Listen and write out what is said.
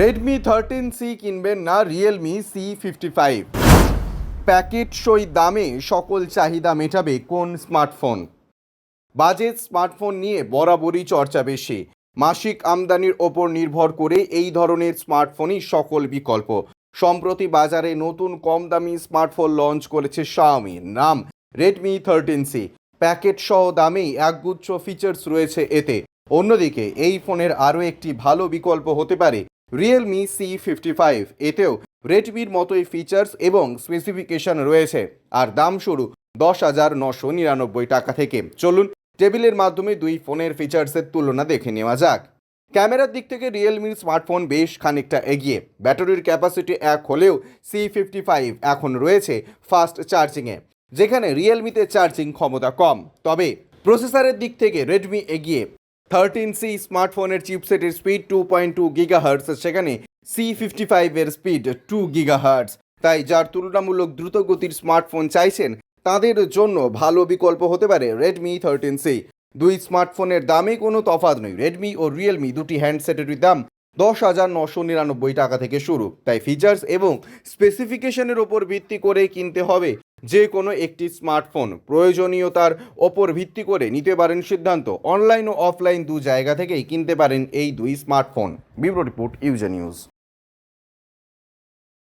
Redmi thirteen C কিনবেন না Realme C fifty five packet সই দামে সকল চাহিদা মেটাবে কোন স্মার্টফোন? বাজেট স্মার্টফোন নিয়ে বরাবরই চর্চা বেশি। মাসিক আমদানির ওপর নির্ভর করে এই ধরনের স্মার্টফোনই সকল বিকল্প। সম্প্রতি বাজারে নতুন কম দামি স্মার্টফোন লঞ্চ করেছে শাওমি নাম রেডমি থার্টিন সি প্যাকেট সহ দামেই একগুচ্ছ ফিচার্স রয়েছে এতে। অন্যদিকে এই ফোনের আরও একটি ভালো বিকল্প হতে পারে রিয়েলমি সি ফিফটি ফাইভ এতেও রেডমির মতোই ফিচার্স এবং স্পেসিফিকেশন রয়েছে। আর দাম শুরু দশ হাজার নশো নিরানব্বই টাকা থেকে। চলুন টেবিলের মাধ্যমে দুই ফোনের ফিচার্সের তুলনা দেখে নেওয়া যাক। ক্যামেরার দিক থেকে রিয়েলমির স্মার্টফোন বেশ খানিকটা এগিয়ে। ব্যাটারির ক্যাপাসিটি এক হলেও সি ফিফটি ফাইভ এখন রয়েছে ফাস্ট চার্জিংয়ে যেখানে রিয়েলমিতে চার্জিং ক্ষমতা কম। তবে প্রসেসরের দিক থেকে রেডমি এগিয়ে। থার্টিন সি স্মার্টফোনের চিপসেটের speed two point two giga hertz সেখানে সি ফিফটি ফাইভের স্পিড টু গিগা হার্টস তাই যার তুলনামূলক দ্রুত গতির স্মার্টফোন চাইছেন, তাদের জন্য ভালো বিকল্প হতে পারে রেডমি থার্টিন সি দুই স্মার্টফোনের দামে কোনো তফাৎ নেই রেডমি ও রিয়েলমি দুটি হ্যান্ডসেটেরই দাম দশ হাজার নশো নিরানব্বই টাকা থেকে শুরু। তাই ফিচার্স এবং স্পেসিফিকেশনের ওপর ভিত্তি করে কিনতে হবে যে কোনো একটি স্মার্টফোন প্রয়োজনীয়তার ওপর ভিত্তি করে নিতে পারেন সিদ্ধান্ত। অনলাইন ও অফলাইন দু জায়গা থেকেই কিনতে পারেন এই দুই স্মার্টফোন। ব্যুরো রিপোর্ট ইউজে নিউজ